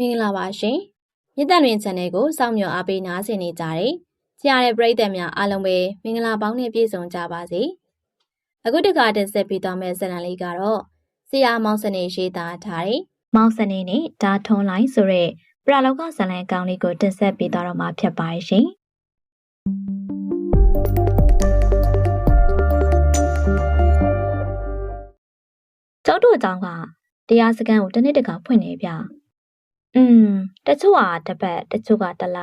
မင်္ဂလာပါရှင်မြစ်တန်တွင် channel ကိုစောင့်မျှော်အားပေးနားဆင်နေကြတဲ့ကြားရတဲ့ပရိသတ်များအားလုံးပဲမင်္ဂလာပေါင်းနဲ့ပြည့်စုံကြပါစေအခုတခါတင်ဆက်ပေးသွားမယ့်ဇာတ်လမ်းလေးကတော့ဆရာမောင်စနေရေးသားထားတဲ့မောင်စနေနဲ့ဒါထွန်လိုင်းဆိုတဲ့ပရလောကဇာတ်လမ်းကောင်းလေးကိုတင်ဆက်ပေးသွားတော့မှာဖြစ်ပါရဲ့ရှင်ကျောက်တို့အကြောင်းကတရားစခန်းကိုတစ်နှစ်တခါဖွင့်နေဗျ။ อืมတချို့ဟာတစ်ပတ်တချို့ကတစ်လ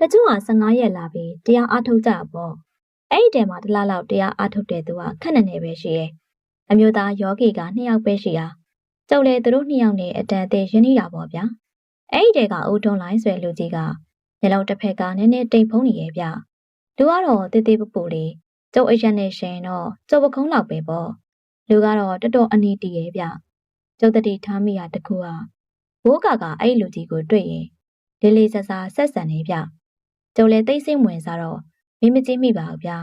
တချို့ဟာ15ရက်လာပြီးတရားအားထုတ်ကြပေါ့။အဲ့ဒီတဲမှာတစ်လလောက်တရားအားထုတ်တဲ့သူကခက်နေနေပဲရှိရဲ့။အမျိုးသားယောဂီက2ယောက်ပဲရှိတာ။ကျုပ်လည်းသူတို့2ယောက်နဲ့အတန်အသေးရင်းနေတာပေါ့ဗျာ။အဲ့ဒီတဲကဦးထွန်းလိုင်းဆွဲလူကြီးကမျက်လုံးတစ်ဖက်ကနည်းနည်းတိမ်ဖုံးနေရဲ့ဗျ။လူကတော့တေးသေးပပူလေးကျုပ်အရက်နဲ့ရှင်တော့ကျုပ်ပကုံးလောက်ပဲပေါ့။လူကတော့တော်တော်အနီးတည်ရဲ့ဗျ။ကျုပ်တတိထားမိရတခုဟာ ဘိုးကာကအဲ့လူကြီးကိုတွေ့ရင်လေးလေးစားစားဆက်ဆံနေဗျကျုပ်လည်းသိစိတ်ဝင်စားတော့မင်းမကြည့်မိပါဘူးဗျာ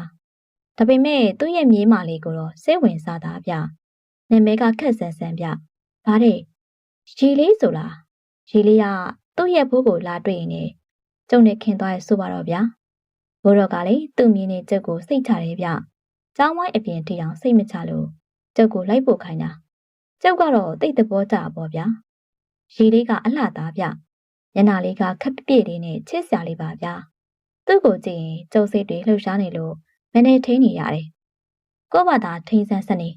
ဒါပေမဲ့သူ့ရဲ့မြေးမာလေးကိုတော့စိတ်ဝင်စားတာဗျနာမည်ကခက်ဆန်ဆန်ဗျဒါတဲ့ရီလေးဆိုလားရီလေးကသူ့ရဲ့ဘိုးကိုလာတွေ့ရင်လည်းကျုံနဲ့ခင်သွားရဆိုပါတော့ဗျာဘိုးတော်ကလည်းသူ့မြေးနဲ့ကျုပ်ကိုစိတ်ချတယ်ဗျကျောင်းဝိုင်းအပြင်ထီအောင်စိတ်မချလို့ကျုပ်ကိုလိုက်ပို့ခိုင်းတာကျုပ်ကတော့တိတ်တဘောကြပါဗျာ ရီလေးကအလှသားဗျညနာလေးကခက်ပြည့်လေးနဲ့ချစ်စရာလေးပါဗျာသူ့ကိုကြည့်ရင်ကျုပ်စိတ်တွေလှုပ်ရှားနေလို့မနေထိန်နေရတယ်ကို့ဘာသာထိန်ဆန်းစနေ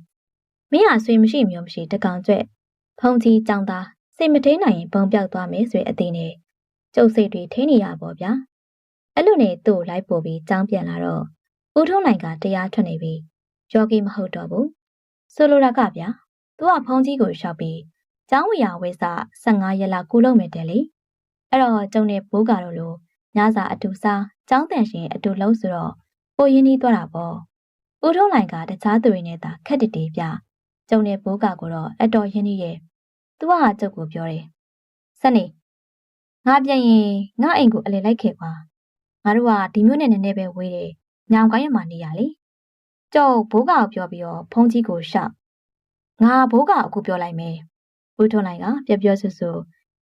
မင်းဟာဆွေမရှိမျိုးမရှိတကောင်ကျွဲ့ဖုံကြီးကြောင်သားစိတ်မထိန်နိုင်ရင်ဘုံပြောက်သွားမယ်ဆိုတဲ့အသေးနဲ့ကျုပ်စိတ်တွေထိန်နေရပါဗျာအဲ့လိုနဲ့သူ့လိုက်ပို့ပြီးကြောင်းပြန်လာတော့ဦးထုံးနိုင်ကတရားထွက်နေပြီးယောဂီမဟုတ်တော့ဘူးဆိုလိုတာကဗျာသူကဖုံကြီးကိုရှောက်ပြီး ကျောင်းဝရာဝဲစာ15ရက်လောက်ကုလုပ်မယ်တဲ့လေအဲ့တော့ကျုံနဲ့ဘိုးကတော့လို့ညစာအတူစားကျောင်းတန်ရှင်အတူလုံးဆိုတော့ပိုရင်းနှီးသွားတာပေါ့ဦးထုံးလိုင်ကတခြားသူတွေနဲ့သာခက်တတီပြကျုံနဲ့ဘိုးကကိုတော့အတော်ရင်းနှီးရဲ့သူကကျုပ်ကိုပြောတယ်စနေငါပြန်ရင်ငါအိမ်ကိုအလေလိုက်ခဲ့ပါငါတို့ကဒီမျိုးနဲ့နည်းနည်းပဲဝေးတယ်ညောင်ကိုင်းရမှာနေရလေကျုပ်ဘိုးကပြောပြီးတော့ဖုန်းကြီးကိုရှောက်ငါဘိုးကအခုပြောလိုက်မယ် ဦးထွန်းလိုင်ကပြပြောဆူဆူ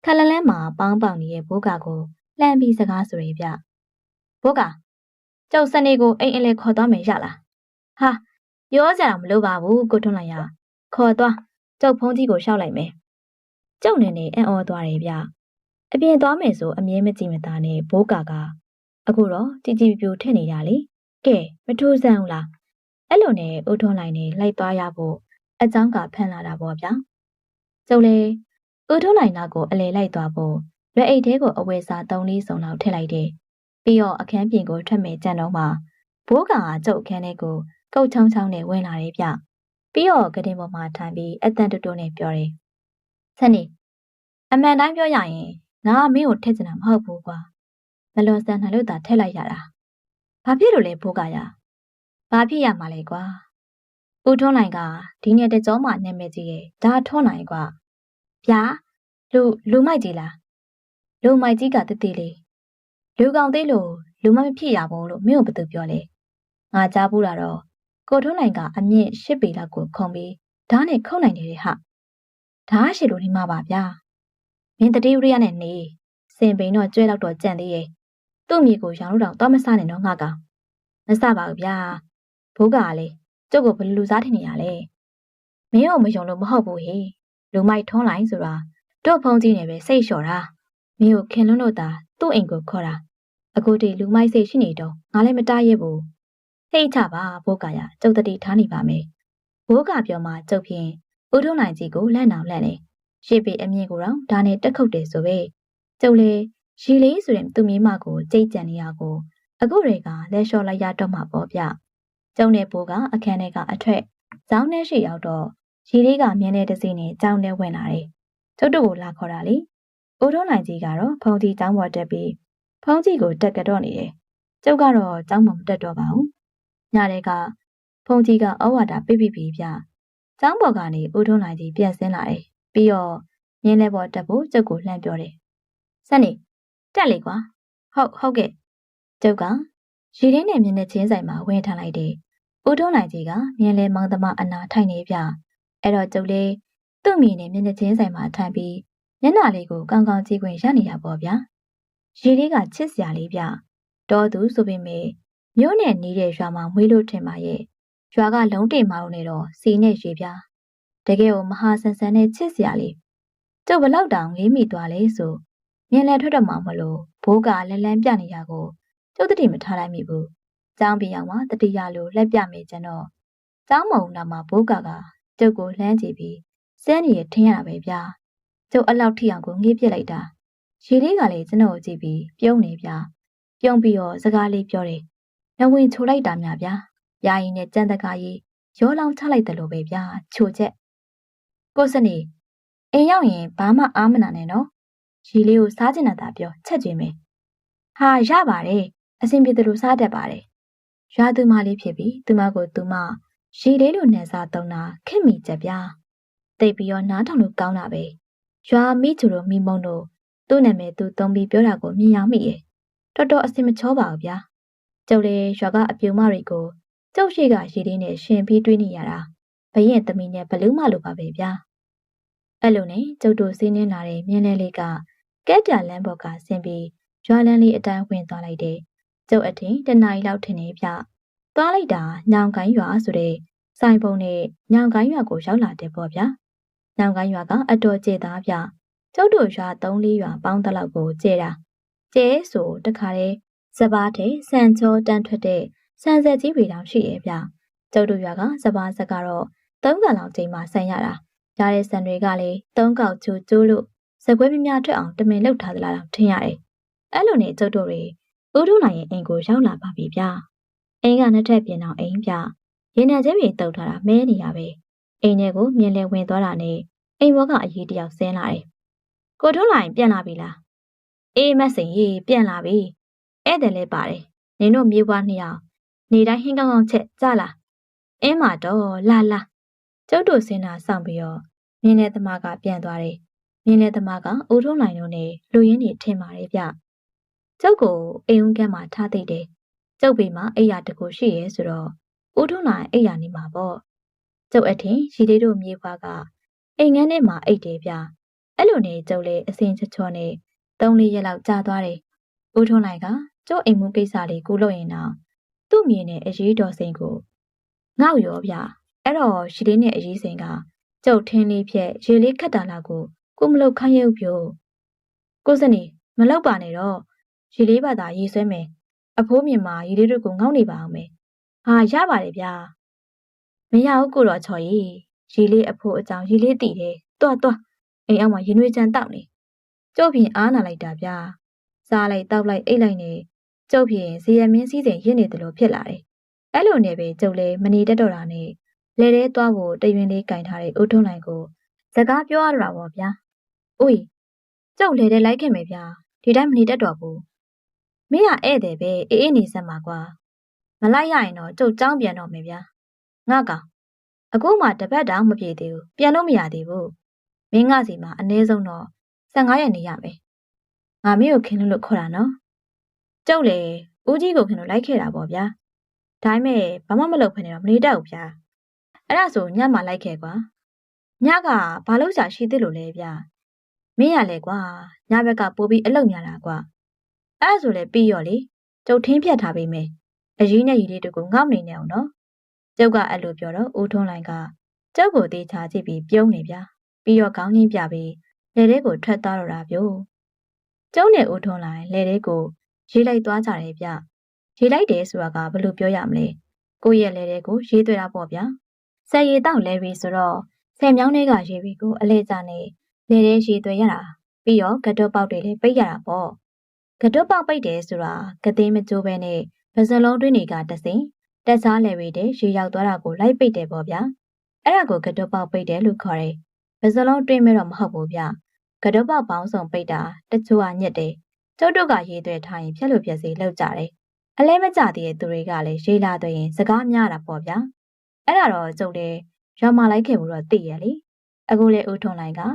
ခလလန်းမှာပေါင်းပေါင်နေတဲ့ဘိုးကကိုလှမ်းပြီးစကားဆိုရပြဘိုးကကျုပ်စနေကိုအိမ်အလဲခေါ်သွားမယ်ရလားဟာပြောကြတာမလို့ပါဘူးကိုထွန်းလိုင်ရခေါ်သွားကျုပ်ဖုန်းကြီးကိုရှောက်လိုက်မယ်ကျုပ်နေနေအံ့ဩသွားတယ်ဗျအပြင်သွားမယ်ဆိုအမြဲမကြည့်မသားနဲ့ဘိုးကကအခုတော့ကြည်ကြည်ပြူထည့်နေရလေကဲမထူးဆန်းဘူးလားအဲ့လိုနဲ့ဦးထွန်းလိုင်နဲ့လိုက်သွားရဖို့အကြောင်းကဖန်လာတာပေါ့ဗျာ ကျုပ်လည်းဦးထုံးလိုက်နာကိုအလဲလိုက်သွားဖို့ရွက်အိတ်ထဲကိုအဝယ်စာ၃လေးစုံလောက်ထည့်လိုက်တယ်။ပြီးတော့အခန်းပြင်ကိုထွက်မဲ့ကြံတော့မှဘိုးကောင်ကကျုပ်အခန်းထဲကိုကုတ်ချောင်းချောင်းနဲ့ဝင်လာတယ်ဗျ။ပြီးတော့ကတင်ပေါ်မှာထိုင်ပြီးအတန်တူတူနဲ့ပြောတယ်။ဆန်နေအမှန်တိုင်းပြောရရင်ငါကမင်းကိုထည့်ချင်တာမဟုတ်ဘူးကွာ။မလွန်ဆန်နှလို့သာထည့်လိုက်ရတာ။ဘာဖြစ်လို့လဲဘိုးကရ။ဘာဖြစ်ရမှာလဲကွာ။ ဦးထွန်းနိုင်ကဒီနေ့တကြောမှနာမည်ကြီးရဲ့ဒါထွန်းနိုင်ကွာ။ဗျာလူလူမိုက်ကြီးလားလူမိုက်ကြီးကတတိလေးလူကောင်သေးလို့လူမမဖြစ်ရဘူးလို့မင်းတို့ဘယ်သူပြောလဲငါကြားဘူးတာတော့ကိုထွန်းနိုင်ကအမြင့်ရှစ်ပေလောက်ကိုခုံပြီးဓာတ်နဲ့ခုံနိုင်တယ်ဟာဓာတ်ရှိလို့ဒီမှာပါဗျာမင်းတတိယရိယနဲ့နေစင်ပိန်တော့ကျွဲတော့တော့ကြံ့သေးရဲ့သူ့မြေကိုရောင်လို့တောင်တော့မဆနဲ့တော့ငါကောင်မဆပါဘူးဗျာဘိုးကလည်း ကျုပ်ကိုဘယ်လူစားထင်နေရလဲမင်းတို့မယုံလို့မဟုတ်ဘူးဟေ့လူမိုက်ထွန်းလိုက်ဆိုတာတို့ဖုံးကြီးနေပဲစိတ်လျှော်တာမင်းကိုခင်လွန်းတို့သာသူ့အိမ်ကိုခေါ်တာအခုတည်းလူမိုက်စိတ်ရှိနေတော့ငါလည်းမတားရဘူးစိတ်ချပါဘိုးကရကျုပ်တတိထားနေပါမယ်ဘိုးကပြောမှကျုပ်ဖြင့်ဦးထုံးနိုင်ကြီးကိုလက်အောင်လက်နေရှေ့ပေအမြင့်ကိုတော့ဒါနဲ့တက်ခုတ်တယ်ဆိုပဲကျုပ်လေရီလေးဆိုရင်သူ့မိမကိုကြိတ်ကြံနေရကိုအခုတွေကလက်လျှော်လိုက်ရတော့မှာပေါ့ဗျ ကျုံနဲ့ဘိုးကအခန်းထဲကအထက်ဇောင်းထဲရှိရောက်တော့ရီလေးကမြင်းတဲ့တစီနဲ့ကြောင်းထဲဝင်လာတယ်။ကျုပ်တို့ကိုလာခေါ်တာလေ။အိုးထုံးနိုင်ကြီးကတော့ဖုန်ကြီးကျောင်းပေါ်တက်ပြီးဖုန်ကြီးကိုတက်ကတော့နေတယ်။ကျုပ်ကတော့ကျောင်းပေါ်မတက်တော့ပါဘူး။ညတဲ့ကဖုန်ကြီးကဩဝါဒပြပြပြပြ။ကျောင်းပေါ်ကနေအိုးထုံးနိုင်ကြီးပြန်ဆင်းလာတယ်။ပြီးတော့မြင်းလဲပေါ်တက်ဖို့ကျုပ်ကိုလှမ်းပြောတယ်။ဆက်နေတက်လေကွာ။ဟုတ်ဟုတ်ကဲ့။ကျုပ်ကရီရင်းနဲ့မြင်းနဲ့ချင်းဆိုင်မှာဝင်ထားလိုက်တယ်။ ဦးထုံးနိုင်ကြီးကမြင်းလဲမောင်သမားအနာထိုင်နေပြ။အဲ့တော့ကျုပ်လေးသူ့မိနဲ့မျက်နှာချင်းဆိုင်မှာထိုင်ပြီးညမျက်နှာလေးကိုကောင်းကောင်းကြည့်ခွင့်ရနေရပေါ့ဗျာရေလေးကချစ်စရာလေးဗျတော်သူဆိုပေမဲ့မြို့နယ်နီးတဲ့ရွာမှာမွေးလို့ထင်ပါရဲ့ရွာကလုံးတိမ်မအောင်နေတော့စီနဲ့ရေပြတကယ်ကိုမဟာဆန်ဆန်နဲ့ချစ်စရာလေးကျုပ်ဘလောက်တောင်ငေးမိသွားလဲဆိုမြင်လဲထွက်တော့မှမလို့ဘိုးကလဲလန်းပြနေရကိုကျုပ်တတိမထားလိုက်မိဘူး။ ကျောင်းပြရောက်မှတတိယလိုလက်ပြမိကျွန်တော်ကျောင်းမုံနာမှာဘိုးကကကျုပ်ကိုလှမ်းကြည့်ပြီးစဲနေရထင်ရတာပဲဗျာ။ကျုပ်အလောက်ထိအောင်ကိုငေးပြစ်လိုက်တာ။ရေလေးကလည်းကျွန်တော်ကိုကြည့်ပြီးပြုံးနေဗျာ။ပြုံးပြီးတော့စကားလေးပြောတယ်။လက်ဝင်ချိုလိုက်တာများဗျာ။ယာယီနဲ့ကြမ်းတကားကြီးရောလောင်းချလိုက်တယ်လို့ပဲဗျာ။ချိုချက်။ကိုစနေအိမ်ရောက်ရင်ဘာမှအားမနာနဲ့နော်။ရီလေးကိုစားကျင်တာပြောချက်ကျွေးမယ်။ဟာရပါတယ်။အဆင်ပြေတယ်လို့စားတတ်ပါတယ်။ ရွာသူမလေးဖြစ်ပြီးသူမကိုသူမရီလေးလိုနဲ့စားသုံးတာခင်မိချက်ဗျာ။တိတ်ပြီးတော့နားထောင်လို့ကောင်းတာပဲ။ရွာမိချူတို့မိမုံတို့သူ့နာမည်သူသုံးပြီးပြောတာကိုမြင်ရမိရဲ့။တော်တော်အဆင်မချောပါဘူးဗျာ။ကျုပ်လည်းရွာကအပြုံမတွေကိုကျုပ်ရှိကရီလေးနဲ့ရှင်ပြီးတွေးနေရတာ။ဘရင်သမီးနဲ့ဘလူးမလိုပါပဲဗျာ။အဲ့လိုနဲ့ကျုပ်တို့စီးနှင်းလာတဲ့မြင်းလဲလေးကကဲပြလမ်းပေါ်ကဆင်းပြီးရွာလန်းလေးအတိုင်းဝင်သွားလိုက်တယ်။ ကျုပ်အထင်တနားရီလောက်ထင်နေပြ။သွားလိုက်တာညောင်ကိုင်းရွာဆိုတဲ့စိုင်ပုံနဲ့ညောင်ကိုင်းရွာကိုရောက်လာတယ်ပေါ့ဗျာ။ညောင်ကိုင်းရွာကအတော်ကျေသားဗျ။ကျုပ်တို့ရွာ၃လေးရွာပေါင်းတလောက်ကိုကျေတာ။ကျဲဆိုတခါတည်းစပားတဲ့စံချောတန်းထွက်တဲ့စံဆက်ကြီးတွေတောင်ရှိရဲ့ဗျ။ကျုပ်တို့ရွာကစပားဆက်ကတော့၃ကလောက်ချိန်မှဆန်ရတာ။ကြားတဲ့ဆန်တွေကလည်း၃កောက်ချိုးကျိုးလို့စကွဲမြများထွက်အောင်တမင်လှုပ်ထားသလားတော့ထင်ရတယ်။အဲ့လိုနဲ့ကျုပ်တို့တွေ ဦးထုနိုင်ရဲ့အိမ်ကိုရောက်လာပါပြီဗျာ။အိမ်ကနှစ်ထပ်ပြင်အောင်အိမ်ဗျ။ရင်နံကျဲတွေတုပ်ထားတာမဲနေရပဲ။အိမ်ထဲကိုမြင်လဲဝင်သွားတာနဲ့အိမ်ဘောကအရေးတယောက်ဆင်းလာတယ်။ကိုထုနိုင်ပြန်လာပြီလား။အေးမက်စင်ကြီးပြန်လာပြီ။ဧည့်သည်လည်းပါတယ်။နင်တို့မြေပွားနှစ်ယောက်နေတိုင်းဟင်းကောင်းကောင်းချက်ကြလား။အင်းမတော့လာလာကျုပ်တို့စင်တာစောင့်ပြီးတော့မြင်းတဲ့သမားကပြန်သွားတယ်မြင်းလဲသမားကအိုးထုံးနိုင်တို့နဲ့လူရင်းနေထင်ပါတယ်ဗျ။ ကျုပ်ကိုအိမ်ဦးကမ်းမှာထားသိတယ်။ကျုပ်ပေမှာအိယာတကူရှိရဲဆိုတော့အိုးထုံးနိုင်အိယာနေမှာပေါ့။ကျုပ်အထင်ရီလေးတို့မြေဖွားကအိမ်ငန်းထဲမှာအိတ်တယ်ဗျ။အဲ့လိုနဲ့ကျုပ်လည်းအစင်ချောချောနဲ့သုံးလေးရက်လောက်ကြာသွားတယ်။အိုးထုံးနိုင်ကကျုပ်အိမ်မူကိစ္စလေးကိုလုပ်ရင်တော့သူ့မြေနဲ့အရေးတော်စိန်ကိုငေါ့ရောဗျ။အဲ့တော့ရီလေးနဲ့အရေးစိန်ကကျုပ်ထင်းလေးဖြက်ရေလေးခတ်တာလောက်ကိုကိုမလောက်ခိုင်းရုပ်ပြို့ကိုစနေမလောက်ပါနဲ့တော့ ရေလေးပါသာရေဆွဲမယ်အဖိုးမြင်မှာရေလေးတို့ကိုငေါ့နေပါအောင်မယ်ဟာရပါတယ်ဗျာမရဘူးကိုတော့ချော်ရီရေလေးအဖိုးအကြောင်းရေလေးတည်တယ်တွားတွားအိမ်အောက်မှာရင်ွေးချမ်းတောက်နေကျုပ်ဖြင့်အားနာလိုက်တာဗျာစားလိုက်တောက်လိုက်အိတ်လိုက်နေကျုပ်ဖြင့်ဇီယမင်းစည်းစိမ်ရစ်နေတယ်လို့ဖြစ်လာတယ်အဲ့လိုနဲ့ပဲကျုပ်လည်းမနေတတ်တော့တာနဲ့လဲတဲသွားဖို့တရွင်လေးကင်ထားတဲ့ဦးထုံးနိုင်ကိုစကားပြောရတာပေါ့ဗျာ။ဦးကျုပ်လေတဲ့လိုက်ခင်မယ်ဗျာ။ဒီတိုင်းမနေတတ်တော့ဘူး။ မင်းကဧည့်သည်ပဲအေးအေးနေစမ်းပါကွာ။မလိုက်ရရင်တော့ကျုပ်ကြောင်းပြန်တော့မယ်ဗျာ။ငါကောင်အခုမှတပတ်တောင်မပြေသေးဘူး။ပြန်လို့မရသေးဘူး။မင်းကစီမှာအနည်းဆုံးတော့15ရက်နေရမယ်။ငါမင်းကိုခင်လို့လို့ခေါ်တာနော်။ကျုပ်လေဦးကြီးကိုခင်လို့လိုက်ခဲ့တာပေါ့ဗျာ။ဒါပေမဲ့ဘာမှမလုပ်ဖ ೇನೆ တော့မနေတတ်ဘူးဗျာ။အဲ့ဒါဆိုညမှလိုက်ခဲ့ကွာ။ညကဘာလို့ရှာရှိသေးလို့လဲဗျာမင်းရလဲကွာညဘက်ကပိုးပြီးအလုတ်များတာကွာ အဲ့ဒါဆိုလဲပြီးရောလေကျုပ်ထင်းဖြတ်ထားပေးမယ်အရေးနဲ့ရီလေးတို့ကိုငေါ့နေနေအောင်နော်ကျုပ်ကအဲ့လိုပြောတော့ဦးထွန်းလိုင်ကကျုပ်ကိုတေးချကြည့်ပြီးပြုံးနေဗျာပြီးတော့ခေါင်းချင်းပြပြီးလေထဲကိုထွက်သွားတော့တာပြို့ကျုံနဲ့ဦးထွန်းလိုင်လေထဲကိုရေးလိုက်သွားကြတယ်ဗျရေးလိုက်တယ်ဆိုတာကဘယ်လိုပြောရမလဲကိုယ့်ရဲ့လေထဲကိုရေးသွဲတာပေါ့ဗျာဆက်ရည်တောက်လဲရီဆိုတော့ဆယ်မြောင်းတွေကရေးရီကိုအလဲကျနေလေထဲရေသွဲရတာပြီးတော့ဂတုတ်ပေါက်တွေလည်းပိတ်ရတာပေါ့ ဂတုတ်ပေါက်ပိတ်တယ်ဆိုတာကသိမ်းမကျိုးပဲနဲ့ပစလုံးတွင်းတွေကတစင်တက်စားလေရီတဲ့ရေရောက်သွားတာကိုလိုက်ပိတ်တယ်ပေါ့ဗျာအဲ့ဒါကိုဂတုတ်ပေါက်ပိတ်တယ်လို့ခေါ်တယ်ပစလုံးတွင်းမဲတော့မဟုတ်ဘူးဗျဂတုတ်ပေါက်ပေါင်းစုံပိတ်တာတချို့ကညက်တယ်ကျုပ်တို့ကရေးသွဲထားရင်ဖြက်လို့ဖြက်စီလောက်ကြတယ်အလဲမကြသေးတဲ့သူတွေကလည်းရေးလာသွဲရင်စကားများတာပေါ့ဗျာအဲ့ဒါတော့ကျုပ်လည်းရွာမလိုက်ခဲ့ဘူးတော့သိရလေအခုလေဦးထွန်လိုက်ကဓ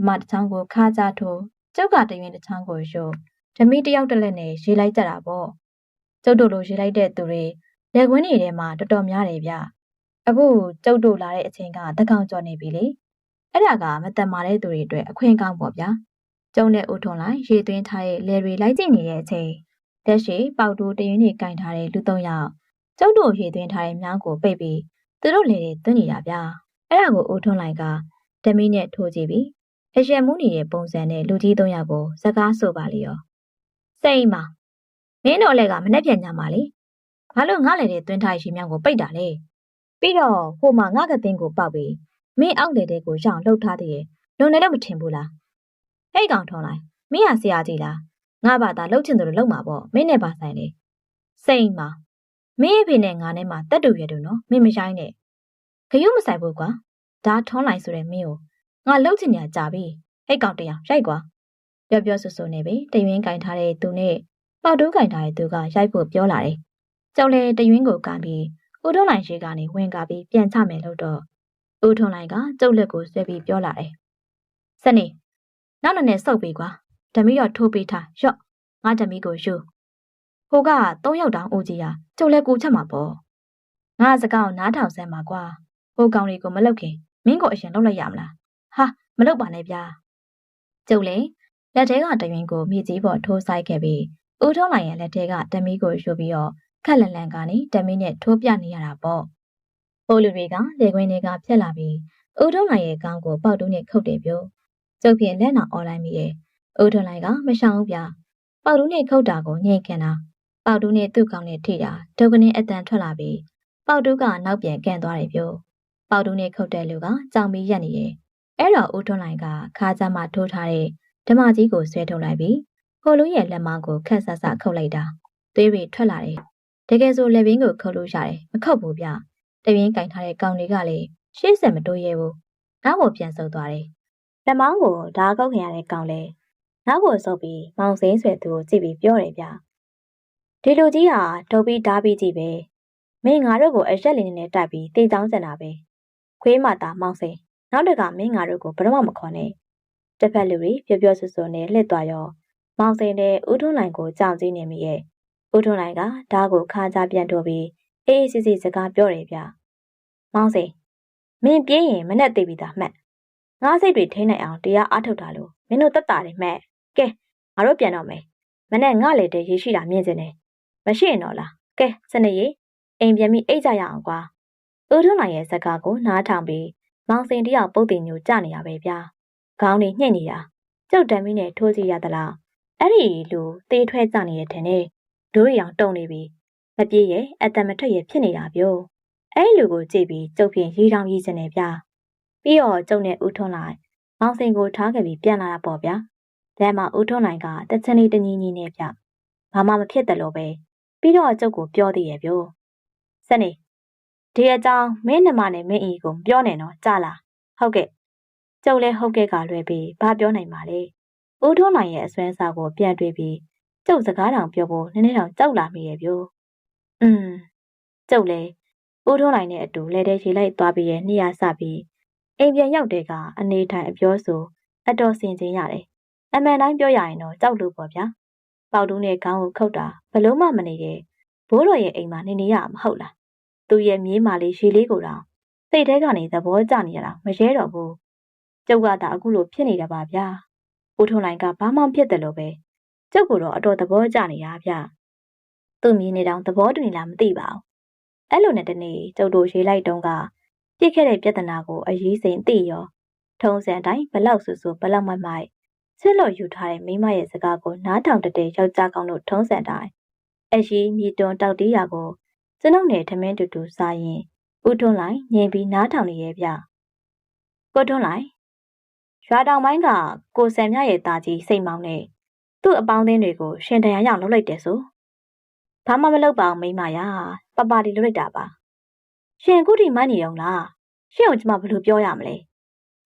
မ္မတစ်ချောင်းကိုခါကြထိုးကျုပ်ကတရင်တစ်ချောင်းကိုရုပ် ဓမီတယောက်တစ်လက်နဲ့ရေးလိုက်ကြတာပေါ့ကျုပ်တို့လိုရေးလိုက်တဲ့သူတွေလက်ကွင်းတွေထဲမှာတော်တော်များတယ်ဗျအခုကျုပ်တို့လာတဲ့အချိန်ကတကောင်ကျော်နေပြီလေအဲ့ဒါကမတန်မာတဲ့သူတွေအတွက်အခွင့်ကောင်းပေါ့ဗျာကျုံနဲ့ဦးထွန်လိုက်ရေသွင်းထားတဲ့လယ်တွေလိုက်ကြည့်နေတဲ့အချိန်တက်ရှိပေါက်တိုးတရင်တွေကင်ထားတဲ့လူသုံးယောက်ကျုပ်တို့ရေသွင်းထားတဲ့မြောင်းကိုပိတ်ပြီးသူတို့လေတွေသွင်းနေတာဗျာအဲ့ဒါကိုဦးထွန်လိုက်ကဓမီနဲ့ထိုးကြည့်ပြီးအရက်မူးနေတဲ့ပုံစံနဲ့လူကြီးသုံးယောက်ကိုစကားဆိုပါလေရော စိတ်မမင်းတို့လည်းကမနှက်ပြန်ကြမှာလေဘာလို့ငါလည်းတဲ့သွင်းထားရေမြောင်းကိုပိတ်တာလဲပြီးတော့ဟိုမှာငါကတင်းကိုပောက်ပြီးမင်းအောက်လေတဲ့ကိုရောင်လှုပ်ထားသေးရဲ့လုံနေလို့မထင်ဘူးလားဟဲ့ကောင်ထုံးလိုက်မင်းဟာဆရာကြီးလားငါဘာသာလှုပ်ချင်တယ်လို့လှုပ်မှာပေါ့မင်းနဲ့ပါဆိုင်လေစိတ်မမင်းအဖေနဲ့ငါနဲ့မှတက်တူရတူနော်မင်းမဆိုင်နဲ့ဂယုမဆိုင်ဘူးကွာဒါထုံးလိုက်ဆိုတဲ့မင်းကိုငါလှုပ်ချင်ညာကြပြီဟဲ့ကောင်တရားရိုက်ကွာ ပြောပြောဆူဆူနေပြီတရွင်းကင်ထားတဲ့သူနဲ့ပေါက်တူးကင်ထားတဲ့သူကရိုက်ဖို့ပြောလာတယ်ကျောင်းလေတရွင်းကိုကန်ပြီးဦးထုံးလိုက်ရှိကနေဝင်ကားပြီးပြန်ချမယ်လို့တော့ဦးထုံးလိုက်ကကျုပ်လက်ကိုဆွဲပြီးပြောလာတယ်စနေနောက်နှစ်နဲ့စုပ်ပြီးကွာဓမီတော့ထိုးပေးထားရော့ငါဓမီကိုယူဟိုက၃ယောက်တောင်အိုကြီးဟာကျုပ်လဲကူချက်မှာပေါ့ငါစကားကိုနားထောင်စမ်းပါကွာဟိုကောင်တွေကိုမလောက်ခင်မင်းကိုအရင်လောက်လိုက်ရမလားဟာမလောက်ပါနဲ့ဗျာကျုပ်လေ လက်ထဲကတရင်ကိုမြေကြီးပေါ်ထိုးဆိုင်ခဲ့ပြီးဦးထုံးလိုက်ရဲ့လက်ထဲကဓမီကိုယူပြီးတော့ခက်လန်လန်ကနေဓမီနဲ့ထိုးပြနေရတာပေါ့ဟိုလူတွေကလေခွင်းတွေကဖြက်လာပြီးဦးထုံးလိုက်ရဲ့ခေါင်းကိုပေါက်တူးနဲ့ခုတ်တယ်ပြောကျုပ်ဖြင့်လက်နာអော်လိုက်မိရဲ့ဦးထွန်လိုက်ကမရှောင်ဘူးဗျပေါတူးနဲ့ခုတ်တာကိုညှိခံတာပေါတူးနဲ့သူ့ကောင်းနဲ့ထိတာဒုက္ခနဲ့အတန်ထွက်လာပြီးပေါတူးကနောက်ပြန်ကန်သွားတယ်ပြောပေါတူးနဲ့ခုတ်တဲ့လူကကြောင်ပြီးရက်နေရဲ့အဲ့တော့ဦးထွန်လိုက်ကခါးကြမ်းမှထိုးထားတဲ့ ဓမ္မကြီးကိုဆွဲထုတ်လိုက်ပြီးဟိုလူရဲ့လက်မောင်းကိုခက်ဆဆခုတ်လိုက်တာသွေးတွေထွက်လာတယ်တကယ်ဆိုလက်ဘင်းကိုခုတ်လို့ရတယ်မခုတ်ဘူးဗျတပြင်းကင်ထားတဲ့ကောင်တွေကလည်းရှေ့ဆက်မတိုးရဲဘူးနောက်ကိုပြန်ဆုပ်သွားတယ်လက်မောင်းကိုဓာတ်ကောက်ခင်ရတဲ့ကောင်လဲနောက်ကိုဆုပ်ပြီးမောင်စိမ်းဆွဲသူကိုကြည့်ပြီးပြောတယ်ဗျဒီလူကြီးဟာဒုတ်ပြီးဓာပြီးကြည့်ပဲမင်းငါတို့ကိုအရက်လင်းနဲ့တိုက်ပြီးတေးချောင်းစင်တာပဲခွေးမတာမောင်စိမ်းနောက်တကမင်းငါတို့ကိုဘယ်တော့မှမခေါ်နဲ့ တစ်ဖက်လူတွေပြောပြောဆွဆွနဲ့လှစ်သွားရောမောင်စိမ်းနဲ့ဦးထွန်းလိုင်ကိုကြောက်ကြည့်နေမိရဲ့ဦးထွန်းလိုင်ကဓာတ်ကိုခါကြပြန်တော့ပြီးအေးအေးစစ်စစ်စကားပြောတယ်ဗျမောင်စိမ်းမင်းပြေးရင်မနဲ့သိပြီးသားမှတ်ငါစိတ်တွေထိနိုင်အောင်တရားအားထုတ်တာလို့မင်းတို့တက်တာတယ်မှဲ့ကဲငါတို့ပြန်တော့မယ်မနဲ့ငါလေတဲ့ရေရှိတာမြင်စင်တယ်မရှိရင်တော့လားကဲစနေရေအိမ်ပြန်ပြီးအိတ်ကြရအောင်ကွာဦးထွန်းနိုင်ရဲ့ဇကာကိုနားထောင်ပြီးမောင်စိန်တယောက်ပုတ်တင်ညိုကြနေရပဲဗျာ ခေါင်းလေးညှိ့နေတာကျုပ်တမ်းမီးနဲ့ထိုးစီရသလားအဲ့ဒီလူသေထွဲကြနေရတဲ့နဲ့ဒိုးရီအောင်တုံနေပြီမပြေးရဲ့အတန်မထွက်ရဲ့ဖြစ်နေတာပြောအဲ့လူကိုကြည့်ပြီးကျုပ်ဖြင့်ရေးတောင်ရေးစနေဗျာပြီးတော့ကျုံနဲ့ဦးထွန်းလိုက်မောင်စိန်ကိုထားခဲ့ပြီးပြန်လာတာပေါ့ဗျာလမ်းမှာဦးထွန်းနိုင်ကတချင်လေးတညီညီနဲ့ဗျဘာမှမဖြစ်တယ်လို့ပဲပြီးတော့ကျုပ်ကိုပြောသေးရဲ့ပြောစနေဒီအကြောင်းမင်းနှမနဲ့မင်းအီကိုပြောနေတော့ကြလားဟုတ်ကဲ့ ကျုပ်လည်းဟုတ်ကဲ့ကလွယ်ပြီးဘာပြောနိုင်ပါလဲဦးထွန်းနိုင်ရဲ့အစွမ်းစားကိုပြန်တွေးပြီးကျုပ်စကားတောင်ပြောဖို့နည်းနည်းတောင်ကြောက်လာမိရဲ့ပြောอืมကျုပ်လည်းဦးထွန်းနိုင်နဲ့အတူလဲတဲ့ရေလိုက်သွားပြီးရဲ့နေရာစပြီးအိမ်ပြန်ရောက်တဲ့ကအနေထိုင်အပြောဆိုအတော်စင်ကျင်ရတယ်။အမှန်တိုင်းပြောရရင်တော့ကြောက်လို့ပေါ့ဗျာ။ပေါတူးနဲ့ခေါင်းကိုခုတ်တာဘလို့မှမနေရဲ့ဘိုးတော်ရဲ့အိမ်မှာနေနေရမဟုတ်လား။သူ့ရဲ့မြေးမာလေးရေလေးကိုတော့စိတ်ထဲကနေသဘောကျနေရတာမရဲတော့ဘူး။ ကျုပ်ကသာအခုလိုဖြစ်နေတာပါဗျာ။ဦးထွန်းလိုင်ကဘာမှဖြစ်တယ်လို့ပဲ။ကျုပ်ကတော့အတော်သဘောကျနေတာဗျ။သူ့မြေးနေတောင်သဘောတူနေလားမသိပါဘူး။အဲ့လိုနဲ့တနေ့ကျုပ်တို့ရေးလိုက်တုန်းကပြစ်ခဲ့တဲ့ပြဿနာကိုအရေးစိန်သိရောထုံးစံတိုင်းဘလောက်ဆူဆူဘလောက်မိုက်မိုက်ဆစ်လို့ယူထားတဲ့မိမရဲ့စကားကိုနားထောင်တတဲ့ယောက်ျားကောင်းတို့ထုံးစံတိုင်းအရေးမြေတွန်းတောက်တီးရာကိုကျွန်ုပ်နဲ့ထမင်းတူတူစားရင်ဦးထွန်းလိုက်ညင်ပြီးနားထောင်နေရဲ့ဗျကိုထွန်းလိုက် ရွာတောင်ပိုင်းကကိုဆန်မြရဲ့တာကြီးစိတ်မောင်းနဲ့သူ့အပေါင်းအသင်းတွေကိုရှင်တရားရောက်လုပ်လိုက်တယ်ဆိုဘာမှမလုပ်ပါအောင်မိမရပပတီလုပ်လိုက်တာပါရှင်အခုထိမှန်းနေအောင်လားရှင့်ကိုကျမဘယ်လိုပြောရမလဲ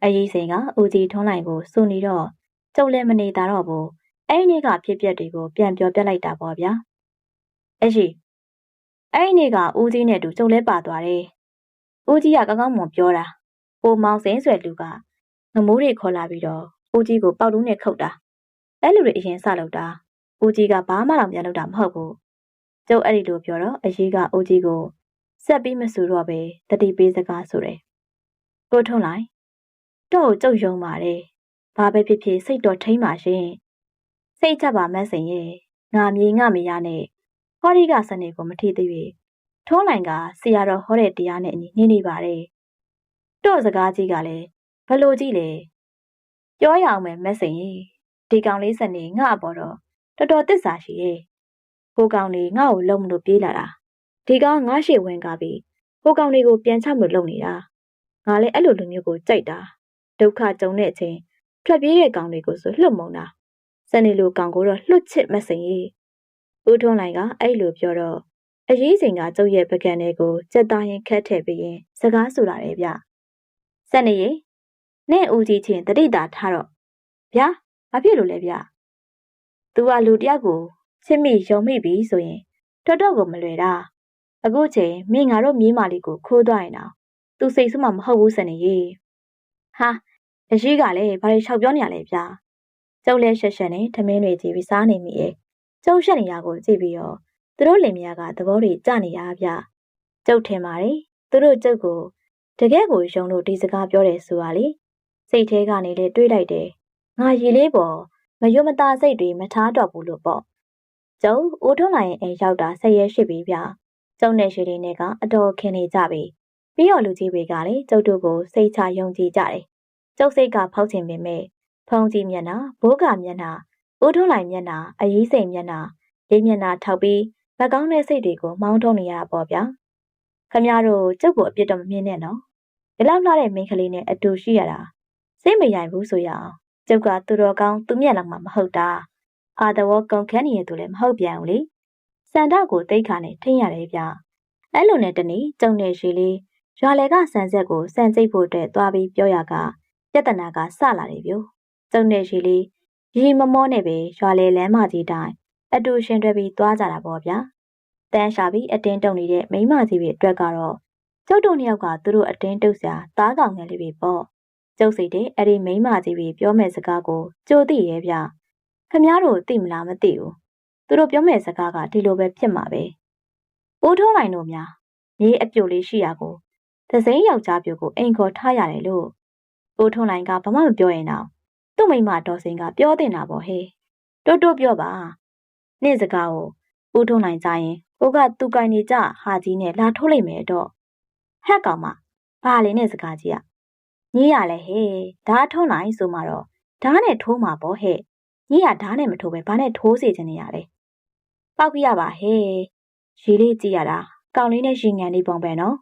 အရေးစိန်ကဦးကြီးထွန်းလိုက်ကိုစုနေတော့ကျုပ်လည်းမနေတာတော့ဘူးအဲ့ဒီနေ့ကဖြစ်ပျက်တွေကိုပြန်ပြောပြလိုက်တာပေါ့ဗျာအရှိအဲ့ဒီနေ့ကဦးကြီးနဲ့တူကျုပ်လည်းပါသွားတယ်ဦးကြီးကကောင်းကောင်းမွန်ပြောတာပိုမောင်စင်းဆွဲလူက ငမိုးတွေခေါ်လာပြီးတော့ဦးကြီးကိုပေါက်တူးနဲ့ခုတ်တာအဲ့လူတွေအရင်စလုပ်တာဦးကြီးကဘာမှတော့ပြန်လုပ်တာမဟုတ်ဘူးကျုပ်အဲ့ဒီလိုပြောတော့အရေးကဦးကြီးကိုဆက်ပြီးမဆိုတော့ပဲတတိပေးစကားဆိုတယ်ကိုထုံးလိုက်တော့ကျုပ်ယုံပါတယ်ဘဘာပဲဖြစ်ဖြစ်စိတ်တော်ထိမ့်ပါရှင်စိတ်ချပါမက်စိန်ရဲ့ငါမြေငါမရနဲ့ဟောဒီကစနေကိုမထီသေး၍ထုံးလိုက်ကဆရာတော်ဟောတဲ့တရားနဲ့အညီနေနေပါတယ်တော့စကားကြီးကလည်း ဘလို့ကြည့်လဲပြောရအောင်မယ်မက်စိန်ရဲ့ဒီကောင်လေးစနေငါအပေါ်တော့တော်တော်တစ္ဆာရှိရဲ့ကိုကောင်လေးငါ့ကိုလုံမလို့ပြေးလာတာဒီကောင်ငါရှေ့ဝင်ကားပြီးကိုကောင်လေးကိုပြန်ချမလို့လုံနေတာငါလည်းအဲ့လိုလူမျိုးကိုကြိုက်တာဒုက္ခကြုံတဲ့အချိန်ထွက်ပြေးတဲ့ကောင်တွေကိုဆိုလှုပ်မုံတာစနေလိုကောင်ကိုတော့လွတ်ချစ်မစင်ကြီးဦးထွန်းလိုင်ကအဲ့လိုပြောတော့အရေးချိန်ကကျုပ်ရဲ့ပကံတွေကိုစက်သားရင်ခတ်ထည့်ပြီးရင်စကားဆိုလာတယ်ဗျစနေရေ နဲ့ဦးကြီးချင်းတတိတာထားတော့ဗျာဘာဖြစ်လို့လဲဗျ။ तू ကလူတယောက်ကိုချစ်မိယုံမိပြီဆိုရင်တော်တော်ကိုမလွယ်တာ။အခုချိန်မင်းငါတို့မြေးမလေးကိုခိုးသွားရင်တော့ तू စိတ်ဆူမှမဟုတ်ဘူးစနေရေ။ဟာအရှိကလည်းဘာတွေလျှောက်ပြောနေရလဲဗျာ။ကျုပ်လည်းရှက်ရှက်နဲ့ထမင်းတွေကြည့်ပြီးစားနေမိရဲ့။ကျုပ်ရှက်နေရကိုကြည့်ပြီးတော့သူတို့လင်မယားကသဘောတွေကျနေရဗျ။ကျုပ်ထင်ပါတယ်။သူတို့ကျုပ်ကိုတကယ်ကိုယုံလို့ဒီစကားပြောတယ်ဆိုတာလေ။ စိတ်ထဲကနေလေတွေးလိုက်တယ်။ငါရေလေးပေါ်မယွမသားစိတ်တွေမထားတော့ဘူးလို့ပေါ့။ကျုံဦးထွန်းလာရင်အိမ်ရောက်တာဆက်ရဲရှိပြီဗျ။ကျုံနဲ့ရှိတွေနဲ့ကအတော်ခင်နေကြပြီ။ပြီးတော့လူကြီးတွေကလည်းကျုပ်တို့ကိုစိတ်ချယုံကြည်ကြတယ်။ကျုပ်စိတ်ကဖောက်ချင်ပေမဲ့ဖုံကြီးမျက်နှာဘိုးကမျက်နှာဦးထွန်းလိုက်မျက်နှာအရေးစိမ်မျက်နှာလေးမျက်နှာထောက်ပြီးမကောင်းတဲ့စိတ်တွေကိုမောင်းထုံးနေရတာပေါ့ဗျာ။ခမရတို့ကျုပ်ကိုအပြစ်တော့မမြင်နဲ့နော်။ဒီလောက်လှတဲ့မိန်းကလေးနဲ့အတူရှိရတာ စိတ်မရိုင်ဘူးဆိုရအောင်ကျုပ်ကသူတော်ကောင်းသူမျက်လုံးမှာမဟုတ်တာအာတဝကုန်ခန်းနေရသူလည်းမဟုတ်ပြန်ဘူးလေစန္ဒကိုတိတ်ခါနဲ့ထိမ့်ရတယ်ဗျအဲ့လိုနဲ့တနေ့ကျုံနေရှိလေးရွာလေကဆန်ဆက်ကိုစံစိတ်ဖို့အတွက်သွားပြီးပြောရကပြဿနာကစလာတယ်ဗျကျုံနေရှိလေးရီမမောနဲ့ပဲရွာလေလမ်းမကြီးတိုင်းအတူရှင်တွဲပြီးသွားကြတာပေါ့ဗျာတန်းရှာပြီးအတင်းတုံနေတဲ့မိမကြီးတွေအတွက်ကတော့ကျုပ်တို့နှစ်ယောက်ကသူတို့အတင်းတုပ်စရာသားကောင်ငယ်လေးတွေပေါ့ ကျုပ်စိတ်တဲ့အဲ့ဒီမိန်းမကြီးတွေပြောမဲ့စကားကိုကြိုသိရဲ့ဗျခမည်းတော်သိမလားမသိဘူးသူတို့ပြောမဲ့စကားကဒီလိုပဲဖြစ်မှာပဲအိုးထုံးလိုက်တို့များမြေအပြိုလေးရှိရကိုသစိမ်းယောက်ျားပြိုကိုအိမ်ခေါ်ထားရတယ်လို့အိုးထုံးလိုက်ကဘာမှမပြောရင်တော့သူ့မိမတော်စင်ကပြောတင်တာပေါ့ဟေးတိုးတိုးပြောပါနေ့စကားကိုအိုးထုံးလိုက်ကြရင်ကိုကသူ့ကိုင်နေကြဟာကြီးနဲ့လာထိုးလိုက်မယ်တော့ဟက်ကောင်မဘာလဲနဲ့စကားကြီးอ่ะ ညီရလဲဟဲ့ဓာတ်ထုံးလိုက်ဆိုမှတော့ဓာတ်နဲ့ထိုးမှာပေါ့ဟဲ့ညီရဓာတ်နဲ့မထိုးပဲဘာနဲ့ထိုးစေချင်နေရလဲပောက်ပြရပါဟဲ့ရေလေးကြည့်ရတာကောင်လေးနဲ့ရှင်ငံလေးပုံပဲနော်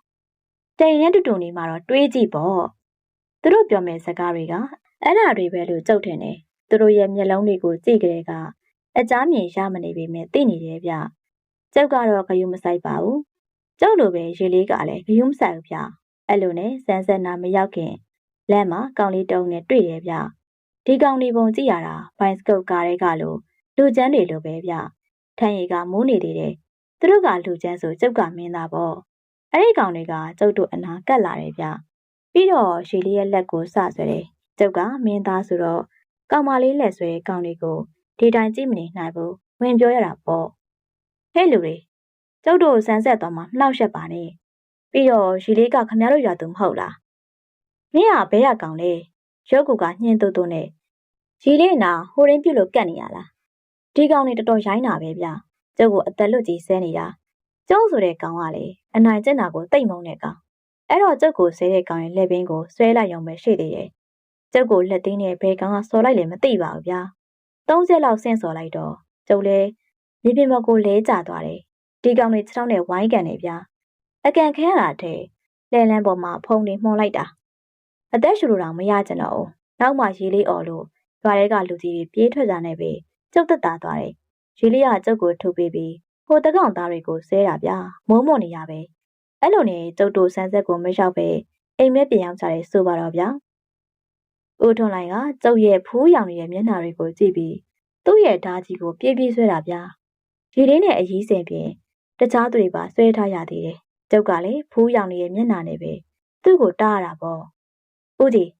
တိန်ရဲတူတူနေမှာတော့တွေးကြည့်ပေါ့သူတို့ပြောမဲ့စကားတွေကအဲ့ဓာတွေပဲလို့ကြုတ်ထင်တယ်သူတို့ရဲ့မျက်လုံးတွေကိုကြည့်ကြတဲ့ကအကြမ်းမြင်ရမနေပေမဲ့သိနေတယ်ဗျကျုပ်ကတော့ဂယုမဆိုင်ပါဘူးကျုပ်လိုပဲရေလေးကလည်းဂယုမဆိုင်ဘူးဗျအဲ့လိုနဲ့စန်းစန်းနာမရောက်ခင် လမ်းမှာကောင်လေးတုံးနဲ့တွေ့တယ်ဗျဒီကောင်လေးပုံကြည့်ရတာဘိုင်စကုတ်ကားတွေကလို့လူချမ်းတွေလိုပဲဗျထန်ရီကမိုးနေသေးတယ်သူတို့ကလူချမ်းဆိုကျုပ်ကမင်းသားပေါ့အဲ့ဒီကောင်တွေကကျုပ်တို့အနာကတ်လာတယ်ဗျပြီးတော့ရှီလေးရဲ့လက်ကိုစဆွဲတယ်ကျုပ်ကမင်းသားဆိုတော့ကောင်မလေးလက်ဆွဲကောင်လေးကိုဒီတိုင်းကြည့်မနေနိုင်ဘူးဝင်ပြောရတာပေါ့ဟဲ့လူတွေကျုပ်တို့ဆန်းဆက်သွားမှနှောက်ရက်ပါနဲ့ပြီးတော့ရှီလေးကခမရတို့ရွာသူမဟုတ်လား မင်းကဘဲရကောင်လေရုပ်ကူကညှင်းတူတူနဲ့ရီလေးနာဟိုရင်းပြုတ်လို့ကတ်နေရလားဒီကောင်နေတော်တော်ရိုင်းတာပဲဗျကျုပ်ကိုအသက်လွတ်ကြီးဆဲနေတာကျုံးဆိုတဲ့ကောင်ကလေအနိုင်ကျင့်တာကိုတိတ်မုံတဲ့ကောင်အဲ့တော့ကျုပ်ကိုဆဲတဲ့ကောင်ရဲ့လက်ဘင်းကိုဆွဲလိုက်ရုံပဲရှိသေးတယ်ကျုပ်ကိုလက်သိမ်းနဲ့ဘဲကောင်ကစော်လိုက်လည်းမသိပါဘူးဗျာ30လောက်ဆင့်စော်လိုက်တော့ကျုပ်လည်းမြေပြင်ပေါ်ကိုလဲကျသွားတယ်ဒီကောင်တွေခြေထောက်နဲ့ဝိုင်းကန်နေဗျာအကန်ခဲရတာတဲ့လဲလန်းပေါ်မှာဖုံနေမှုန်လိုက်တာ အသက်ရှူလို့တော့မရကြတော့ဘူးနောက်မှရေလေးអော်လို့ရွာထဲကလူကြီးတွေပြေးထွက်ကြနေပြီကျုပ်သက်သာသွားတယ်ရေလေးကကျုပ်ကိုထုတ်ပေးပြီးဟိုတကောင်သားတွေကိုဆဲတာဗျာမိုးမွန်နေရပဲအဲ့လိုနဲ့ကျုပ်တို့ဆန်းဆက်ကိုမရောက်ပဲအိမ်မဲပြန်ရောက်ကြတယ်ဆိုပါတော့ဗျာဦးထွန်လိုင်ကကျုပ်ရဲ့ဖူးရောင်ရဲ့မျက်နှာတွေကိုကြည့်ပြီးသူ့ရဲ့ဓာကြီးကိုပြေးပြေးဆွဲတာဗျာရေလေးနဲ့အကြီးစင်ပြင်တခြားသူတွေပါဆွဲထားရသေးတယ်ကျုပ်ကလည်းဖူးရောင်ရဲ့မျက်နှာနဲ့ပဲသူ့ကိုတားရတာပေါ့ ဦးကြီး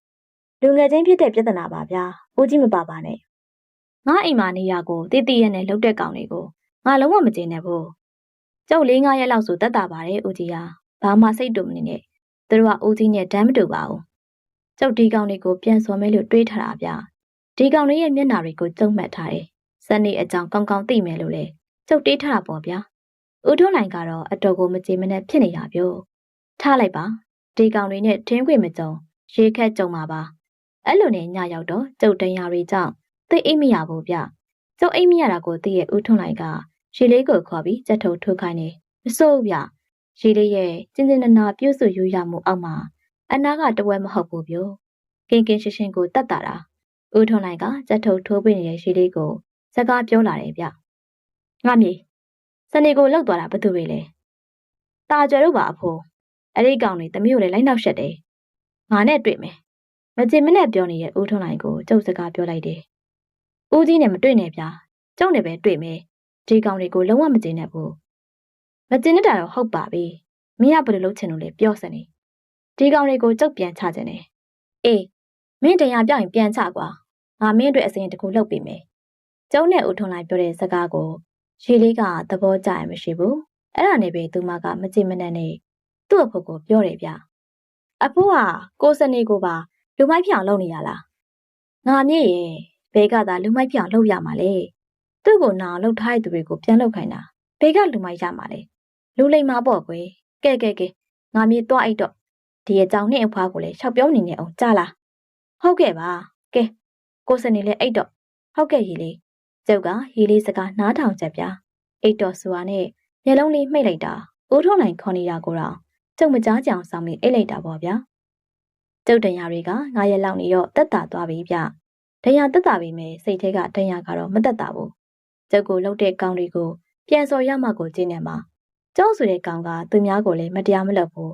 လူငယ်ချင်းဖြစ်တဲ့ပြဿနာပါဗျာဦးကြီးမပါပါနဲ့ငါအိမ်မှာနေရကိုတည်တည်ရဲ့နဲ့လှုပ်တဲ့ကောင်တွေကိုငါလုံးဝမကျေနပ်ဘူးကျုပ်လေးငါးရက်လောက်ဆိုတတ်တာပါတယ်ဦးကြီးဟာဘာမှစိတ်တူမနေနဲ့သူတို့ကဦးကြီးနဲ့တမ်းမတူပါဘူးကျုပ်ဒီကောင်တွေကိုပြန်စော်မဲလို့တွေးထားတာဗျာဒီကောင်လေးရဲ့မျက်နှာတွေကိုကျုံမှတ်ထားတယ်စနေအကြောင်းကောင်းကောင်းသိမယ်လို့လေကျုပ်တေးထားတာပေါ့ဗျာဦးထွန်းနိုင်ကတော့အတော်ကိုမကြေမနက်ဖြစ်နေတာပြောထားလိုက်ပါဒီကောင်လေးနဲ့ထင်းခွေမကြုံ ရေခက်ကြုံပါပါအဲ့လိုနဲ့ညရောက်တော့ကျုပ်တရားတွေကြောင့်သိအိမ်မရဘူးဗျကျုပ်အိမ်မရတာကိုသိရဲ့ဦးထွန်းနိုင်ကရေလေးကိုခေါ်ပြီးကြက်ထုံထိုးခိုင်းနေမစိုးဗျရေလေးရဲ့ကျင်းကျင်းနာနာပြုတ်စုယူရမှုအောက်မှာအနာကတဝဲမဟုတ်ဘူးပြိုကင်းကင်းရှင်းရှင်းကိုတတ်တာတာဦးထွန်းနိုင်ကကြက်ထုံထိုးပေးနေတဲ့ရေလေးကိုစကားပြောလာတယ်ဗျငါမြေစနေကိုလောက်သွားတာဘသူတွေလဲတာကြွယ်တို့ပါအဖိုးအဲ့ဒီကောင်တွေတမျိုးလေလိုက်နောက်ရှက်တယ် ငါနဲ့တွေ့မယ်မကြင်မနဲ့ပြောနေတဲ့ဦးထွန်းနိုင်ကိုကျုပ်စကားပြောလိုက်တယ်ဦးကြီးနဲ့မတွေ့နဲ့ဗျာကျုပ်နဲ့ပဲတွေ့မယ်ဒီကောင်တွေကိုလုံးဝမကြင်နဲ့ဘူးမကြင်နဲ့တာတော့ဟုတ်ပါပြီမင်းကဘယ်လိုလုပ်ချင်လို့လဲပြောစနေဒီကောင်တွေကိုကျုပ်ပြန်ချခြင်းနဲ့အေးမင်းတရားပြောရင်ပြန်ချကွာငါမင်းအတွက်အစရင်တကူလုပ်ပေးမယ်ကျုံနဲ့ဦးထွန်းလိုက်ပြောတဲ့စကားကိုရေလေးကသဘောကျရင်မရှိဘူးအဲ့ဒါနဲ့ပဲသူမကမကြင်မနဲ့နဲ့သူ့အဖို့ကိုပြောတယ်ဗျ အဖိုးကကိုစနေကိုပါလူမိုက်ပြောင်လုပ်နေရလားငါမြည့်ရဲ့ဘဲကသာလူမိုက်ပြောင်လုပ်ရမှာလေသူ့ကိုနာလှုပ်ထားတဲ့သူတွေကိုပြန်လှုပ်ခိုင်းတာဘဲကလူမိုက်ရမှာလေလူလိမ္မာပေါ့ကွယ်ကဲကဲကဲငါမြည့်သွားအိတ်တော့ဒီအကြောင်းနဲ့အဖွားကိုလည်းရှောက်ပြောနေနေအောင်ကြားလားဟုတ်ကဲ့ပါကဲကိုစနေလည်းအိတ်တော့ဟုတ်ကဲ့ရီလေးကျုပ်ကရီလေးစကားနားထောင်ချက်ပြအိတ်တော်စွာနဲ့မျက်လုံးလေးမှိတ်လိုက်တာဦးထုံးနိုင်ခေါ်နေတာကိုတော့ ကျုပ်မကြားကြအောင်ဆောင်ပြီးအိတ်လိုက်တာပေါ့ဗျာကျုပ်တန်ရာတွေကငါရက်လောက်နေတော့တက်တာသွားပြီဗျဒဏ်ရာတက်တာပြီမဲ့စိတ်ထဲကဒဏ်ရာကတော့မတက်တာဘူးကျုပ်ကိုလှုပ်တဲ့ကောင်းတွေကိုပြန်စော်ရမှကိုကျင်းနေမှာကျောင်းဆိုတဲ့ကောင်ကသူများကိုလည်းမတရားမလုပ်ဘူး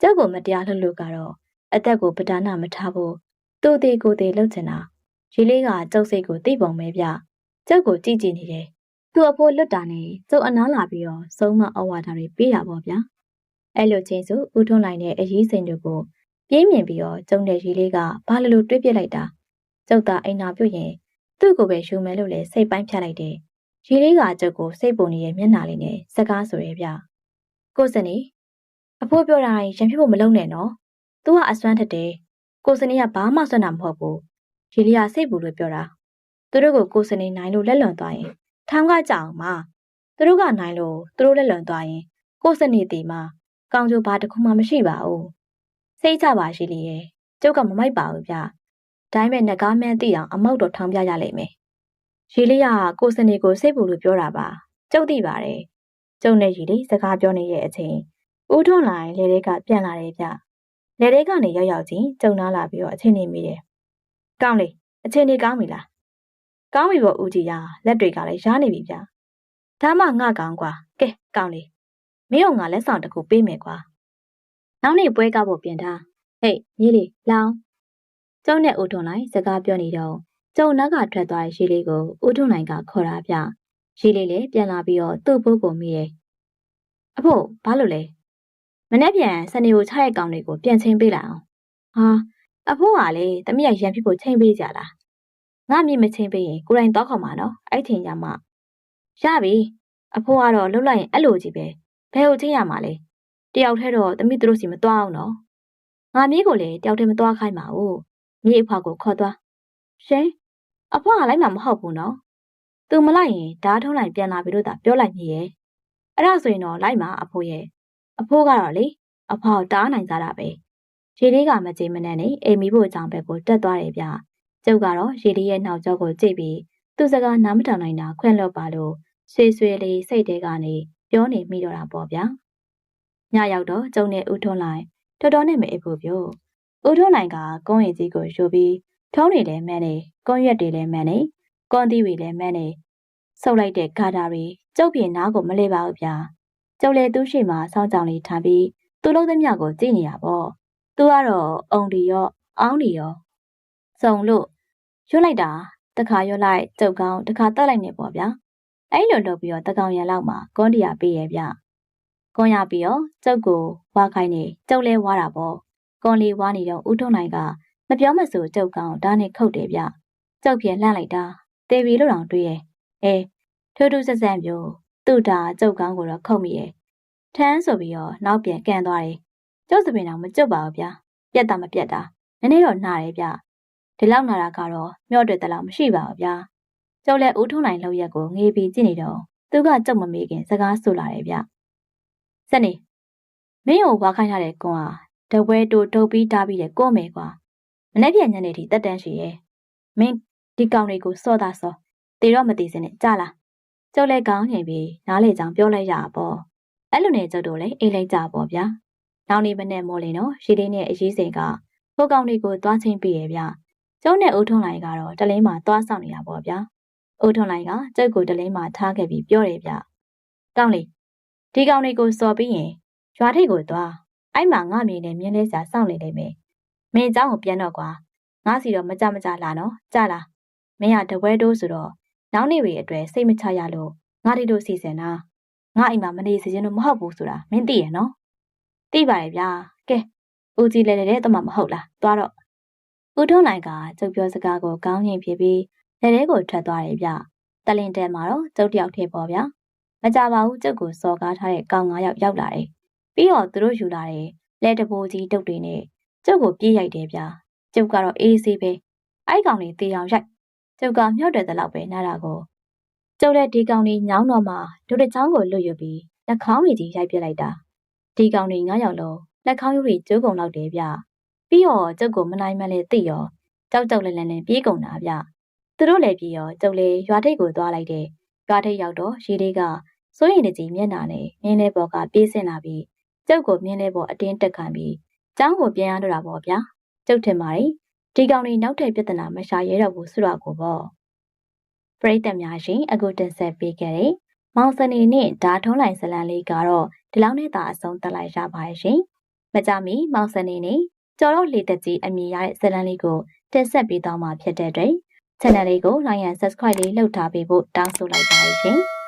ကျုပ်ကိုမတရားလှုပ်လို့ကတော့အသက်ကိုပဒါနမထားဘူးသူ့သေးကိုယ်သေးလှုပ်ချင်တာရီလေးကကျုပ်စိတ်ကိုသိပုံပဲဗျကျုပ်ကိုကြည့်ကြည့်နေတယ်သူ့အဖိုးလွတ်တာနဲ့ကျုပ်အနားလာပြီးတော့ဆုံးမအဝါဒတွေပေးတာပေါ့ဗျာ အဲ့လိုချင်းစုဦးထွန်းလိုက်တဲ့အရေးစိန်တွေကိုပြင်းမြင်ပြီးတော့ကျုံတဲ့ရီလေးကဘာလို့လို့တွေးပြစ်လိုက်တာကျုပ်သာအိမ်နာပြုတ်ရင်သူ့ကိုပဲယူမယ်လို့လဲစိတ်ပိုင်းဖြတ်လိုက်တယ်ရီလေးကကျုပ်ကိုစိတ်ပုံနေတဲ့မျက်နှာလေးနဲ့စကားဆိုရဲဗျကိုစနေအဖိုးပြောတာရင်ရံဖြစ်ဖို့မလုံးနဲ့နော်သူကအစွမ်းထက်တယ်ကိုစနေကဘာမှဆွမ်းတာမဟုတ်ဘူးရီလေးကစိတ်ပူလို့ပြောတာသူတို့ကိုကိုစနေနိုင်လို့လက်လွန်သွားရင်ထောင်ကကြောင်မှာသူတို့ကနိုင်လို့သူတို့လက်လွန်သွားရင်ကိုစနေတီမှာ ကောင်းကျိုးဘာတစ်ခုမှမရှိပါဘူးစိတ်ချပါရှိလေရဲ့ကျုပ်ကမမိုက်ပါဘူးဗျဒါပေမဲ့ငကားမန်းသိအောင်အမောက်တော့ထောင်ပြရလိမ့်မယ်ရီလေးကကိုစနေကိုစိတ်ပူလို့ပြောတာပါကျုပ်သိပါတယ်ကျုပ်နဲ့ရီလေးစကားပြောနေတဲ့အချိန်ဦးထွန်းလိုင်းလေတွေကပြန်လာတယ်ဗျလေတွေကနေရောက်ရောက်ချင်းကျုံနာလာပြီးတော့အချိန်နေမိတယ်ကောင်းလေအချိန်နေကောင်းပြီလားကောင်းပြီပေါ့ဦးကြီးရလက်တွေကလည်းရားနေပြီဗျဒါမှငါကောင်းကွာကဲကောင်းလေ မင်းတို့ငါလက်ဆောင်တစ်ခုပေးမယ်ကွာနောက်နေ့ပွဲကားဖို့ပြင်ထားဟေးမြေးလေးလောင်းကျုံနဲ့ဦးထွန်းလိုက်စကားပြောနေတော့ကျုံနောက်ကထွက်သွားတဲ့ရေလေးကိုဦးထွန်းနိုင်ကခေါ်တာဗျရေလေးလည်းပြန်လာပြီးတော့သူ့ဘိုးကိုမိတယ်အဖို့ဘာလို့လဲမနေ့ပြန်စနေကိုချတဲ့ကောင်တွေကိုပြန်ချင်းပေးလိုက်အောင်ဟာအဖိုးကလေတမီးရရံဖြစ်ဖို့ချိန်ပေးကြလားငါမြင်မချင်းပေးရင်ကိုယ်တိုင်တောက်ခေါ်မှာနော်အဲ့ထင်ကြမှာရပြီအဖိုးကတော့လှုပ်လိုက်ရင်အဲ့လိုကြီးပဲ ဘယ်ကိုချင်းရမှာလဲတယောက်တည်းတော့တမီးတို့စီမသွားအောင်နော်ငါမြေးကိုလည်းတယောက်တည်းမသွားခိုင်းပါဘူးမြေးအဖွားကိုခေါ်သွားရှင်အဖွားကလိုက်မှာမဟုတ်ဘူးနော်သူမလိုက်ရင်ဓာတ်ထုံးလိုက်ပြန်လာပြီလို့သာပြောလိုက်မြေးရဲ့အဲ့ဒါဆိုရင်တော့လိုက်မှာအဖိုးရဲ့အဖိုးကတော့လေအဖွားကိုတားနိုင်ကြတာပဲရေလေးကမကြေမနဲ့နဲ့အိမ်မီဖို့အကြောင်းဘက်ကိုတက်သွားတယ်ဗျကျုပ်ကတော့ရေလေးရဲ့နှောက်ကြောကိုကြည့်ပြီးသူ့စကားနားမထောင်နိုင်တာခွင့်လွတ်ပါလို့ဆွေဆွေလေးစိတ်ထဲကနေ ပြောနေမိတော့တာပေါ့ဗျာညရောက်တော့ကျုံနဲ့ဦးထွန်းလိုက်တော်တော်နဲ့မအိပ်ဖို့ပြောဦးထွန်းနိုင်ကကုန်းရင်ကြီးကိုယူပြီးထုံးနေတယ်မှန်းနေကုန်းရွက်တွေလည်းမှန်းနေကွန်တီတွေလည်းမှန်းနေဆုပ်လိုက်တဲ့ဂါတာတွေကျုပ်ပြင်နားကိုမလဲပါဘူးဗျာကျုပ်လည်းသူ့ရှိမှစောင်းကြောင်လေးထားပြီးသူ့လုံးသမျှကိုကြည့်နေတာပေါ့သူကတော့အုံဒီရောအောင်းဒီရောစုံလို့ရွတ်လိုက်တာတခါရွတ်လိုက်ကျုပ်ကောင်းတခါတက်လိုက်နေပေါ့ဗျာ အဲ့လိုလုပ်ပြီးတော့တကောင်ရံလောက်မှာကွန်တီယာပေးရဲ့ဗျကွန်ရပြီးတော့ကျုပ်ကိုဝါခိုင်းနေကျုပ်လဲဝါတာပေါ့ကွန်လေးဝါနေတော့ဦးထုံနိုင်ကမပြောမဆိုကျုပ်ကောင်းဒါနဲ့ခုတ်တယ်ဗျကျုပ်ပြန်လှန့်လိုက်တာတေပြီလို့တောင်တွေးရဲ့အဲထိုးထူးဆက်ဆန်းပြောသူ့တာကျုပ်ကောင်းကိုတော့ခုတ်မိရဲ့ထမ်းဆိုပြီးတော့နောက်ပြန်ကန်သွားတယ်ကျုပ်စပင်တော့မကြွတ်ပါဘူးဗျာပြက်တာမပြက်တာနည်းနည်းတော့နှားတယ်ဗျဒီလောက်နာတာကတော့မျော့တွေ့တလောက်မရှိပါဘူးဗျာ ကျုပ်လည်းဦးထုံးနိုင်လောက်ရက်ကိုငေးပြီးကြည့်နေတော့သူကကြုံမမေးခင်စကားဆိုလာတယ်ဗျစက်နေမင်းကိုဝါခိုင်းထားတဲ့ကွန်ဟာတပွဲတူတုပ်ပြီးတားပြီးတဲ့ကို့မယ်ကွာမနေ့ပြန်ညနေထိတက်တန်းရှိရဲ့မင်းဒီကောင်တွေကိုစော့တာစော့တေတော့မတည်စင်းနဲ့ကြလားကျုပ်လည်းကောင်းနေပြီနားလေချောင်ပြောလိုက်ရပါပေါ့အဲ့လိုနဲ့ကျုပ်တို့လည်းအိတ်လိုက်ကြပေါ့ဗျာနောက်နေ့မနေ့မိုးလင်းတော့ရှိလေးနဲ့အရေးစိန်ကဟိုကောင်တွေကိုသွားချင်းပြရဲ့ဗျကျုံးနဲ့ဦးထုံးလိုက်ကတော့တလင်းမှာသွားဆောင်နေတာပေါ့ဗျာ ။အုတ်ထွန်လိုက်ကကြက်ကိုတလင်းမှာထားခဲ့ပြီးပြောတယ်ဗျ။ကောင်းလေဒီကောင်လေးကိုစော်ပြီးရင်ရွာထိပ်ကိုသွားအဲ့မှာငါမြင်နေမြင်းလဲစရာစောင့်နေလိမ့်မယ်။မင်းအကြောင်းကိုပြန်တော့ကွာ။ငါစီတော့မကြမကြလာနော်။ကြလား။မင်းကတပွဲတိုးဆိုတော့နောက်နေ့တွေအတွက်စိတ်မချရလို့ငါဒီလိုစီစဉ်တာ။ငါအိမ်မှာမနေစေချင်လို့မဟုတ်ဘူးဆိုတာမင်းသိရနော်။သိပါရဲ့ဗျာ။ကဲဦးကြီးလဲလဲတဲ့တမမဟုတ်လား။သွားတော့ဦးထွန်းနိုင်ကကျုပ်ပြောစကားကိုကောင်းရင်ဖြစ်ပြီး လက်ထဲကိုထွက်သွားတယ်ဗျတလင်တဲမှာတော့ကျုပ်တယောက်ထဲပေါ့ဗျာမကြပါဘူးကျုပ်ကိုစော်ကားထားတဲ့ကောင်၅ယောက်ရောက်လာတယ်ပြီးတော့သူတို့ယူလာတဲ့လက်တဘိုးကြီးတုတ်တွေနဲ့ကျုပ်ကိုပြေးရိုက်တယ်ဗျာကျုပ်ကတော့အေးဆေးပဲအဲ့ကောင်လေးတေးအောင်ရိုက်ကျုပ်ကမြောက်တယ်တဲ့လောက်ပဲနားတာကိုကျုပ်လည်းဒီကောင်လေးညောင်းတော့မှဒုတစ်ချောင်းကိုလွတ်ယူပြီးနှာခေါင်းတွေကြီးရိုက်ပြလိုက်တာဒီကောင်လေးငါးယောက်လုံးနှာခေါင်းရိုးတွေကျိုးကုန်လောက်တယ်ဗျပြီးတော့ကျုပ်ကိုမနိုင်မလဲသိရောကြောက်ကြောက်လဲလဲနဲ့ပြေးကုန်တာဗျ သူတို့လည်းပြီးရောကျုပ်လည်းရွာထိပ်ကိုသွားလိုက်တယ်ရွာထိပ်ရောက်တော့ရေလေးကစိုးရင်တကြီးမျက်နာနဲ့မြင်းလေးပေါ်ကပြေးဆင်းလာပြီးကျုပ်ကိုမြင်းလေးပေါ်အတင်းတက်ခံပြီးចောင်းကိုပြန်ရတော့တာပေါ့ဗျာကျုပ်ထင်ပါတယ်ဒီကောင်လေးနောက်ထပ်ပြဿနာမရှာရဲတော့ဘူးဆိုတော့ကိုပေါ့ပရိသတ်များရှင်အခုတင်ဆက်ပေးခဲ့တဲ့မောင်စနေနဲ့ဓာထုံးလိုက်ဇလန်လေးကတော့ဒီလောက်နဲ့သာအဆုံးသတ်လိုက်ရပါရဲ့ရှင်မကြမီမောင်စနေနဲ့ကျော်တော့လေတက်ကြီးအမြင်ရတဲ့ဇလန်လေးကိုတင်ဆက်ပေးသွားမှာဖြစ်တဲ့အတွက် channel လေးကို like and subscribe လေးလုပ်ထားပေးဖို့တောင်းဆိုလိုက်ပါရရှင်။